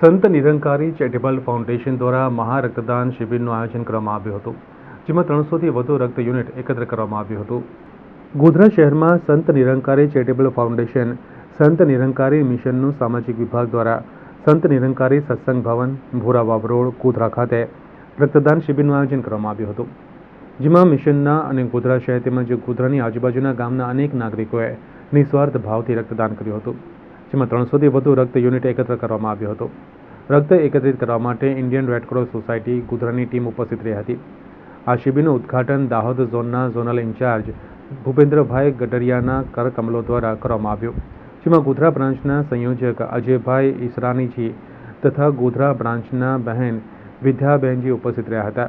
સંત Nirankari charitable foundation દ્વારા મહા રક્તદાન શિબિરનું આયોજન કરવામાં આવ્યું હતું, જેમાં ત્રણસોથી વધુ રક્ત યુનિટ એકત્ર કરવામાં આવ્યું હતું. ગોધરા શહેરમાં સંત નિરંકારી ચેરિટેબલ ફાઉન્ડેશન, સંત નિરંકારી મિશનનું સામાજિક વિભાગ દ્વારા સંત નિરંકારી સત્સંગ ભવન, ભોરા વાવ રોડ, ગોધરા ખાતે રક્તદાન શિબિરનું આયોજન કરવામાં આવ્યું હતું. જેમાં મિશનના અને ગોધરા શહેર તેમજ ગોધરાની આજુબાજુના ગામના અનેક નાગરિકોએ નિસ્વાર્થ ભાવથી રક્તદાન કર્યું હતું. જેમાં ત્રણસોથી વધુ રક્ત યુનિટ એકત્ર કરવામાં આવ્યો હતો. રક્ત એકત્રિત કરવા માટે ઇન્ડિયન રેડક્રોસ સોસાયટી ગોધરાની ટીમ ઉપસ્થિત રહી હતી. આ શિબિરનું ઉદ્ઘાટન દાહોદ ઝોનના ઝોનલ ઇન્ચાર્જ ભૂપેન્દ્રભાઈ ગડરિયાના કરકમલો દ્વારા કરવામાં આવ્યું. જેમાં ગોધરા બ્રાન્ચના સંયોજક અજયભાઈ ઈસરાનીજી તથા ગોધરા બ્રાન્ચના બહેન વિદ્યાબહેનજી ઉપસ્થિત રહ્યા હતા.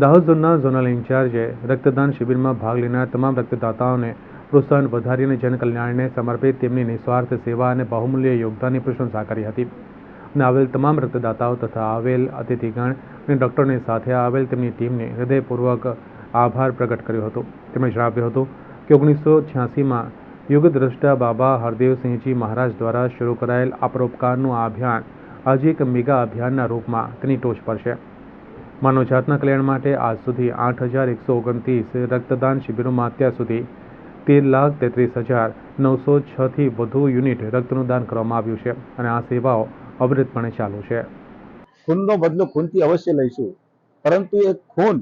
દાહોદ ઝોનના ઝોનલ ઇન્ચાર્જે રક્તદાન શિબિરમાં ભાગ લેનાર તમામ રક્તદાતાઓને પ્રોત્સાહન વધારી અને જનકલ્યાણને સમર્પિત તેમની નિસ્વાર્થ સેવા અને બહુમૂલ્ય યોગદાનની પ્રશંસા કરી હતી. અને આવેલ તમામ રક્તદાતાઓ તથા આવેલ અતિથિગણ અને ડૉક્ટરને સાથે આવેલ તેમની ટીમને હૃદયપૂર્વક આભાર પ્રગટ કર્યો હતો. તેમણે જણાવ્યું હતું કે ઓગણીસો છ્યાસીમાં યુગદ્રષ્ટા બાબા હરદેવસિંહજી મહારાજ દ્વારા શરૂ કરાયેલ આ પરોપકારનું આ અભિયાન આજે એક મેગા અભિયાનના રૂપમાં તેની ટોચ પર છે. માનવજાતના કલ્યાણ માટે આજ સુધી આઠ હજાર એકસો ઓગણત્રીસ રક્તદાન શિબિરોમાં અત્યાર સુધી તેર લાખ તેત્રીસ હજાર નવસો છથી વધુ યુનિટ રક્તનું દાન કરવામાં આવ્યું છે અને આ સેવાઓ અવિરતપણે ચાલુ છે. ખૂનનો બદલો ખૂનથી અવશ્ય લઈશું. પરંતુ એ ખૂન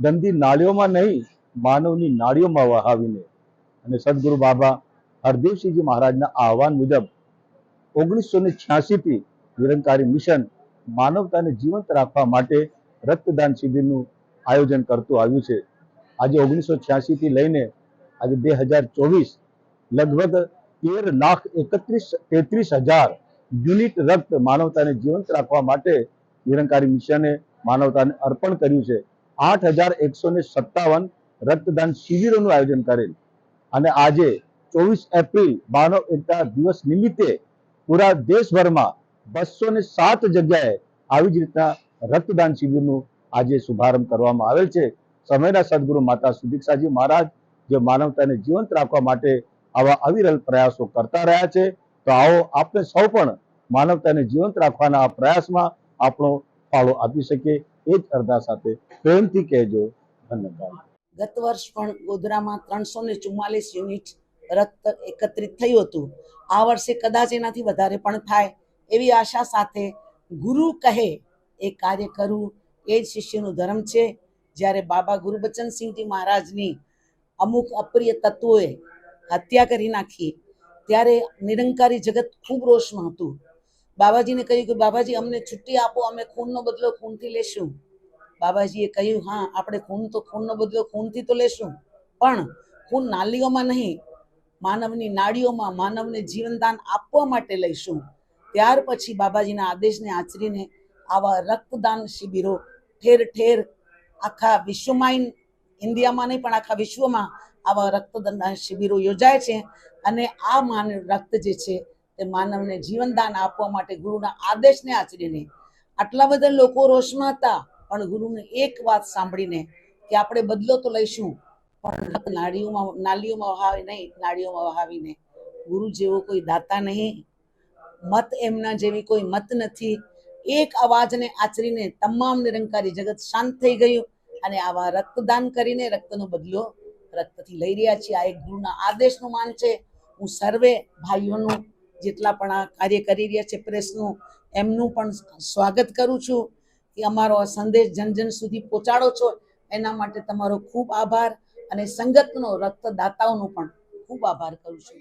ગંદી નાળીઓમાં નહીં, માનવની નાળીઓમાં વહાવીને. અને સદગુરુ બાબા હરદેવસિંહજી મહારાજના આહવાન મુજબ ઓગણીસો ને છ્યાસીથી નિરંકારી મિશન માનવતાને જીવંત રાખવા માટે રક્તદાન શિબિરનું આયોજન કરતું આવ્યું છે. આજે ઓગણીસો છ્યાસીથી લઈને આજે બે ચોવીસ લગભગ તેર લાખ એકત્રીસ, તેત્રીસ હજાર યુનિટ રક્ત માનવતાને જીવંત રાખવા માટે નિરંકારી મિશને માનવતાને અર્પણ કર્યું છે. આઠ હજાર એકસો ને સત્તાવન રક્તદાન શિબિરોનું આયોજન કરેલ. અને આજે ચોવીસ એપ્રિલ માનવ એકતા દિવસ નિમિત્તે પૂરા દેશભરમાં બસો ને સાત જગ્યાએ આવી જ રીતના રક્તદાન શિબિરનું આજે શુભારંભ કરવામાં આવેલ છે. સમયના સદગુરુ માતા સુદીક્ષાજી મહારાજ જે માનવતાને જીવંત રાખવા માટે આવા અવિરલ પ્રયાસો કરતા રહ્યા છે. તો આવો આપણે સૌ પણ માનવતાને જીવંત રાખવાના આ પ્રયાસમાં આપણો ફાળો આપી શકીએ. એ જ અરદા સાથે પ્રેમથી કહેજો. ધન્યવાદ. ગત વર્ષ પણ ગોધરામાં ત્રણસો ને ચુમ્માલીસ યુનિટ રક્ત એકત્રિત થયું હતું. આ વર્ષે કદાચ એનાથી વધારે પણ થાય એવી આશા સાથે ગુરુ કહે, એ કાર્ય કરવું એ જ શિષ્યનું ધર્મ છે. જ્યારે બાબા ગુરુબચનસિંહજી મહારાજની અમુક અપ્રિય તત્વોએ હત્યા કરી નાખી. ત્યારે નિરંકારી જગત ખૂબ રોષમાં હતું. બાબાજીને કહ્યું કે, બાબાજી, અમને છુટ્ટી આપો, અમે ખૂનનો બદલો ખૂનથી લેશું. બાબાજીએ કહ્યું, હા, આપણે ખૂન તો, ખૂનનો બદલો ખૂનથી તો લેશું. પણ ખૂન નાલીઓમાં નહીં, માનવની નાડીઓમાં માનવને જીવનદાન આપવા માટે લઈશું. ત્યાર પછી બાબાજીના આદેશને આચરીને આવા રક્તદાન શિબિરો ઠેર ઠેર આખા વિશ્વમાં ઇન્ડિયામાં નહીં, પણ આખા વિશ્વમાં આવા રક્તદાન શિબિરો યોજાય છે. અને આ માન રક્ત જે છે, તે માનવને જીવનદાન આપવા માટે ગુરુના આદેશને આચરીને આટલા બધા લોકો રોષમાં હતા પણ ગુરુને એક વાત સાંભળીને કે આપણે બદલો તો લઈશું, પણ નાડીઓમાં નાલીઓમાં વહાવી નહીં, નાળીઓમાં વહાવીને ગુરુ જેવો કોઈ દાતા નહીં. મત એમના જેવી કોઈ મત નથી. એક અવાજને આચરીને તમામ નિરંકારી જગત શાંત થઈ ગયું. અને આવા રક્તદાન કરીને રક્તનો બદલો રક્તથી લઈ રહ્યા છીએ. આ એક ગુરુના આદેશનું માન છે. હું સર્વે ભાઈઓનું જેટલા પણ આ કાર્ય કરી રહ્યા છે પ્રેસનું, એમનું પણ સ્વાગત કરું છું કે અમારો આ સંદેશ જન જન સુધી પહોંચાડો છો. એના માટે તમારો ખૂબ આભાર અને સંગતનો રક્તદાતાઓનો પણ ખૂબ આભાર કરું છું.